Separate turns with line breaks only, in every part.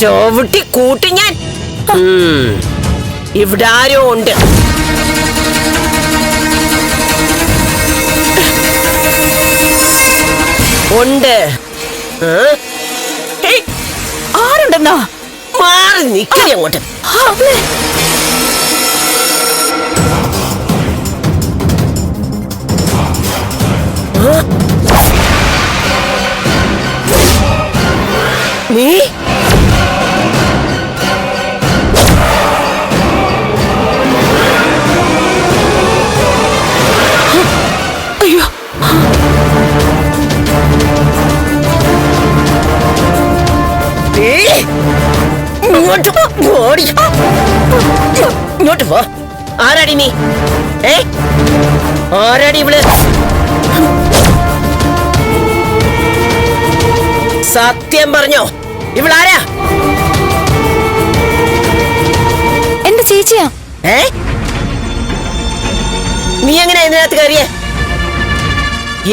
ചവിട്ടി കൂട്ടി ഞാൻ. ഇവിടെ ആരോ ഉണ്ട്. ഉണ്ട്.
ആരുണ്ടെന്നാ?
മാറി നിക്കണി അങ്ങോട്ട്. ഇങ്ങോട്ട് പോ, ഓടി. ഇങ്ങോട്ട് പോ ആരാടി നീ? ഏ? ആരാടി ഇവൾ? സത്യം പറഞ്ഞോ? ഇവളാരാ?
എന്റെ ചേച്ചിയാ?
ഏ? നീ എങ്ങനെ ഇതിനകത്ത് കയറിയേ?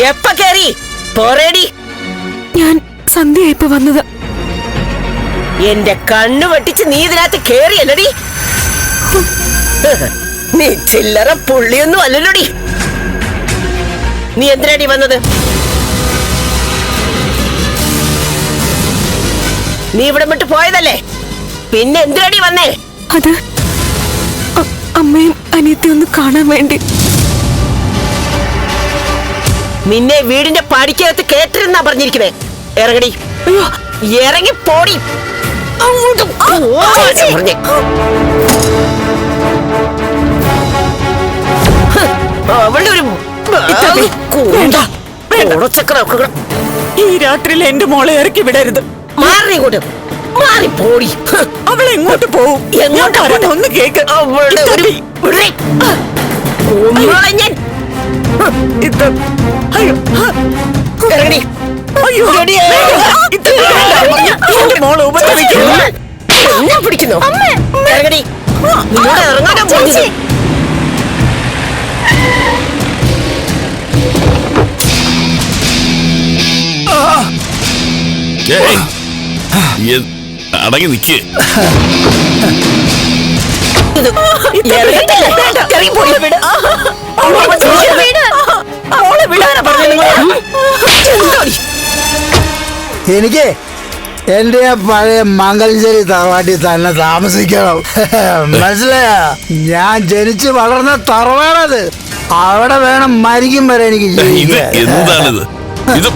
എപ്പ കയറി? പോറേടി.
ഞാൻ സന്ധ്യയായിപ്പോ വന്നത്.
എന്റെ കണ്ണു വെട്ടിച്ച് നീ ഇതിനകത്ത് കേറിയല്ലടി. നീ ചില്ലറ പുള്ളിയൊന്നും അല്ലല്ലോടി. നീ എന്തിനാടി വന്നത്? നീ ഇവിടെ വിട്ട് പോയതല്ലേ? പിന്നെ എന്തിനാടി വന്നേ?
അത് അമ്മയും അനിയത്തെ ഒന്ന് കാണാൻ വേണ്ടി.
നിന്നെ വീടിന്റെ പടിക്കകത്ത് കേട്ടിരുന്നാ പറഞ്ഞിരിക്കുന്നേ. ഇറങ്ങടി.
അയ്യോ
ഇറങ്ങി പോടി. അവളുടെ ഒരു
ഈ രാത്രിയിൽ എന്റെ മോളെ ഇറക്കി വിടരുത്.
മാറി ഇങ്ങോട്ട്. മാറി പോടി.
അവൾ എങ്ങോട്ട് പോവും?
എങ്ങോട്ട്
ഒന്ന് കേക്ക്.
അവളുടെ ഞാൻ പിടിക്കുന്നു ഇറങ്ങടി നിന്നോട് ഇറങ്ങാനാ
പോയി അടങ്ങി നിക്ക്?
എനിക്ക് എന്റെ പഴയ മംഗലഞ്ചേരി തറവാട്ടിൽ തന്നെ താമസിക്കണം. മനസ്സിലായ? ഞാൻ ജനിച്ച് വളർന്ന തറവാടത്. അവിടെ വേണം മരിക്കും വരെ എനിക്ക്.
എന്താണിത്? ഇത്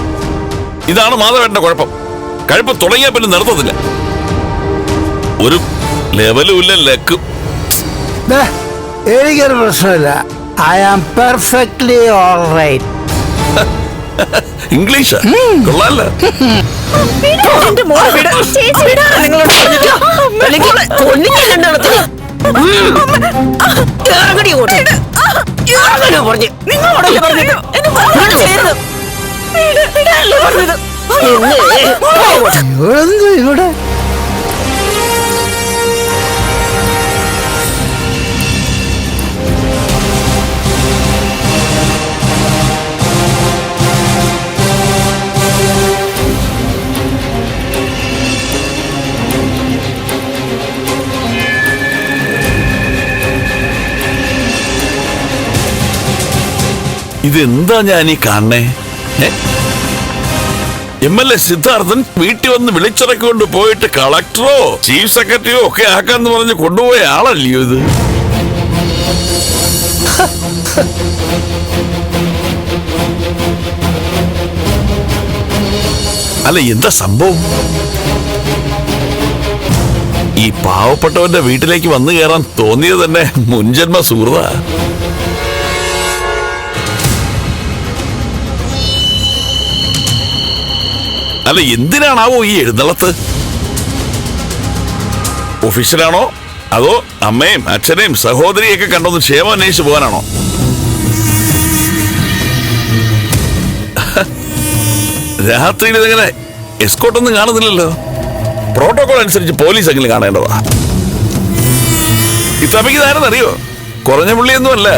ഇതാണ് മാധവേട്ടന്റെ കുഴപ്പം. കഴിപ്പ് തുടങ്ങിയാൽ പിന്നെ നിർത്തത്തില്ല. ഒരു ലെവലും ഇല്ല ലക്കും
എനിക്കൊരു പ്രശ്നമില്ല. I am perfectly all right
English? കൊള്ളാല്ല
നിങ്ങളോട്
പറഞ്ഞ്
ഇതെന്താ ഞാൻ ഈ കാണണേ എം എൽ എ സിദ്ധാർത്ഥൻ വീട്ടിൽ വന്ന് വിളിച്ചിറക്കൊണ്ട് പോയിട്ട് കളക്ടറോ ചീഫ് സെക്രട്ടറിയോ ഒക്കെ ആക്കാന്ന് പറഞ്ഞ് കൊണ്ടുപോയ ആളല്ലയോ ഇത്? അല്ല എന്താ സംഭവം? ഈ പാവപ്പെട്ടവന്റെ വീട്ടിലേക്ക് വന്നു കയറാൻ തോന്നിയത് തന്നെ മുൻജന്മ സുഹൃതാ അല്ല എന്തിനാണാവോ ഈ എഴുന്നള്ളത്ത്? ഒഫീഷ്യലാണോ അതോ അമ്മയും അച്ഛനെയും സഹോദരിയൊക്കെ കണ്ടൊന്ന് ക്ഷേമം അന്വേഷിച്ച് പോകാനാണോ? രാത്രിയിൽ ഇതെങ്ങനെ എസ്കോട്ടൊന്നും കാണുന്നില്ലല്ലോ? പ്രോട്ടോകോൾ അനുസരിച്ച് പോലീസ് എങ്കിലും കാണേണ്ടതാ. ഇത്തമയ്ക്ക് ഇതാരെന്ന് അറിയോ കുറഞ്ഞ പുള്ളിയൊന്നുമല്ല.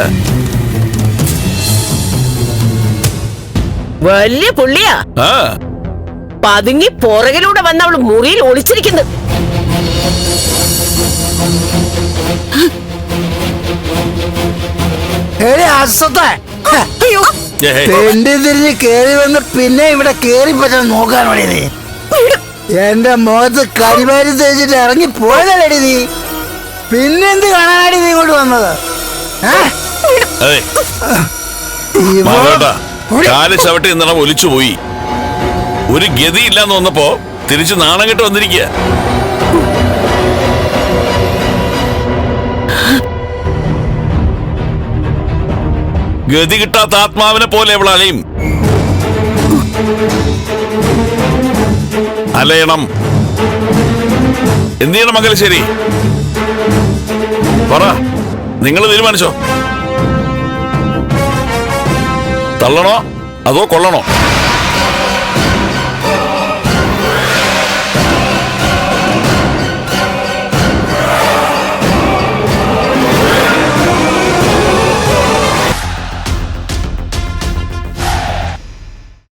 വലിയ പുള്ളിയാ.
ആ.
പതുങ്ങി പുറകിലൂടെ വന്ന് അവൾ മുറിയിൽ ഒളിച്ചിരിക്കുന്നു.
തിരിഞ്ഞ് കേറി വന്ന് പിന്നെ ഇവിടെ കേറി പറ്റാൻ നോക്കാൻ വേണ്ടി നീ. എന്റെ മുഖത്ത് കരിമാരി തേച്ചിട്ട് ഇറങ്ങി പോയതല്ലേടി നീ? പിന്നെന്ത് കാണാനാടി നീ ഇങ്ങോട്ട് വന്നത്? ഏ?
കാൽ ചവിട്ടി നിന്നണം ഒലിച്ചു പോയി ഒരു ഗതിയില്ലാന്ന് വന്നപ്പോ തിരിച്ചു നാണം കെട്ട് വന്നിരിക്കുക ഗതി കിട്ടാത്ത ആത്മാവിനെ പോലെ അവൾ അലയും. അലയണം. എന്ത് ചെയ്യണം മംഗലശ്ശേരി? പറ. നിങ്ങൾ തീരുമാനിച്ചോ? തള്ളണോ? അതോ കൊള്ളണോ?